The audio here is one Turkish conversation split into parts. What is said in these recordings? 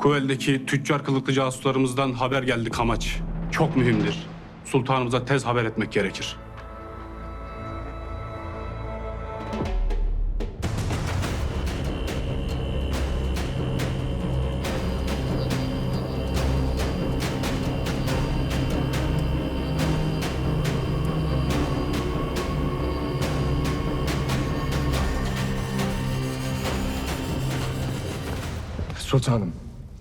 Kuvel'deki tüccar kılıklı casuslarımızdan haber geldi Kamaç. Çok mühimdir. Sultanımıza tez haber etmek gerekir. Sultanım,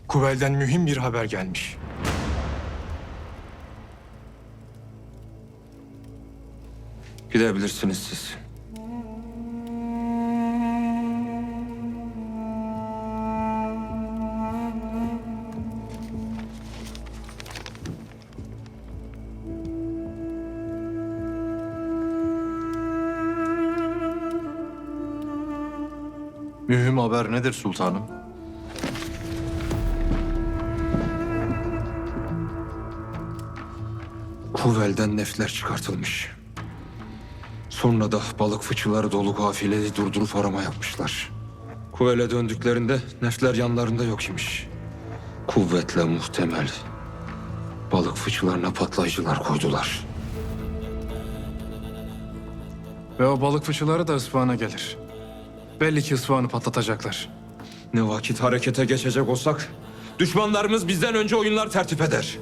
Kuvel'den mühim bir haber gelmiş. Gidebilirsiniz siz. Mühim haber nedir sultanım? Kuvel'den nefler çıkartılmış. Sonra da balık fıçıları dolu kafileyi durdurup arama yapmışlar. Kuvel'e döndüklerinde nefler yanlarında yok imiş. Kuvvetle muhtemel. Balık fıçılarına patlayıcılar koydular. Ve o balık fıçıları da ısfahana gelir. Belli ki ısfahını patlatacaklar. Ne vakit harekete geçecek olsak düşmanlarımız bizden önce oyunlar tertip eder.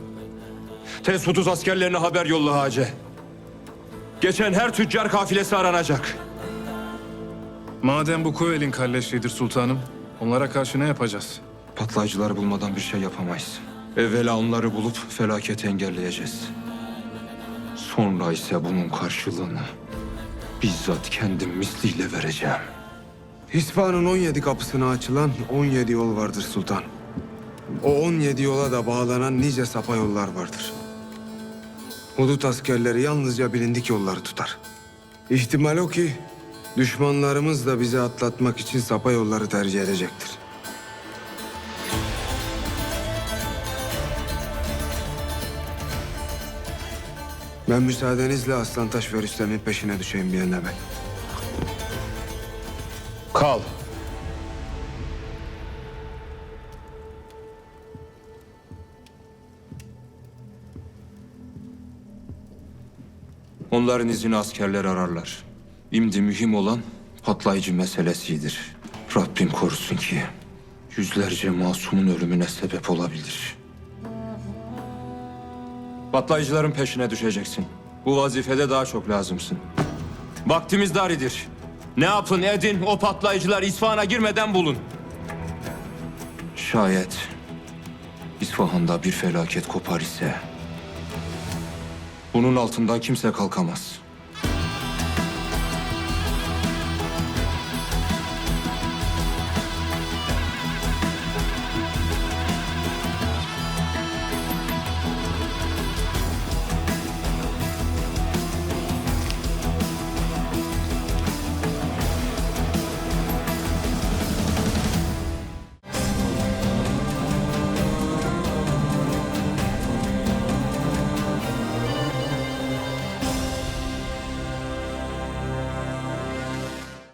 Tez Huduz askerlerine haber yolla Hace. Geçen her tüccar kafilesi aranacak. Madem bu Kuvel'in kalleşliğidir sultanım, onlara karşı ne yapacağız? Patlayıcıları bulmadan bir şey yapamayız. Evvela onları bulup felaketi engelleyeceğiz. Sonra ise bunun karşılığını bizzat kendim misliyle vereceğim. İsfahan'ın 17 kapısına açılan 17 yol vardır sultan. O 17 yola da bağlanan nice sapa yollar vardır. Hudut askerleri yalnızca bilindik yolları tutar. İhtimal o ki düşmanlarımız da bizi atlatmak için sapa yolları tercih edecektir. Ben müsaadenizle Aslantaş ve Rüstem'in peşine düşeyim bir Bey. Kal. Onların izini askerler ararlar. İmdi mühim olan patlayıcı meselesidir. Rabbim korusun ki yüzlerce masumun ölümüne sebep olabilir. Patlayıcıların peşine düşeceksin. Bu vazifede daha çok lazımsın. Vaktimiz daridir. Ne yapın edin o patlayıcılar İsfahan'a girmeden bulun. Şayet İsfahan'da bir felaket kopar ise bunun altından kimse kalkamaz.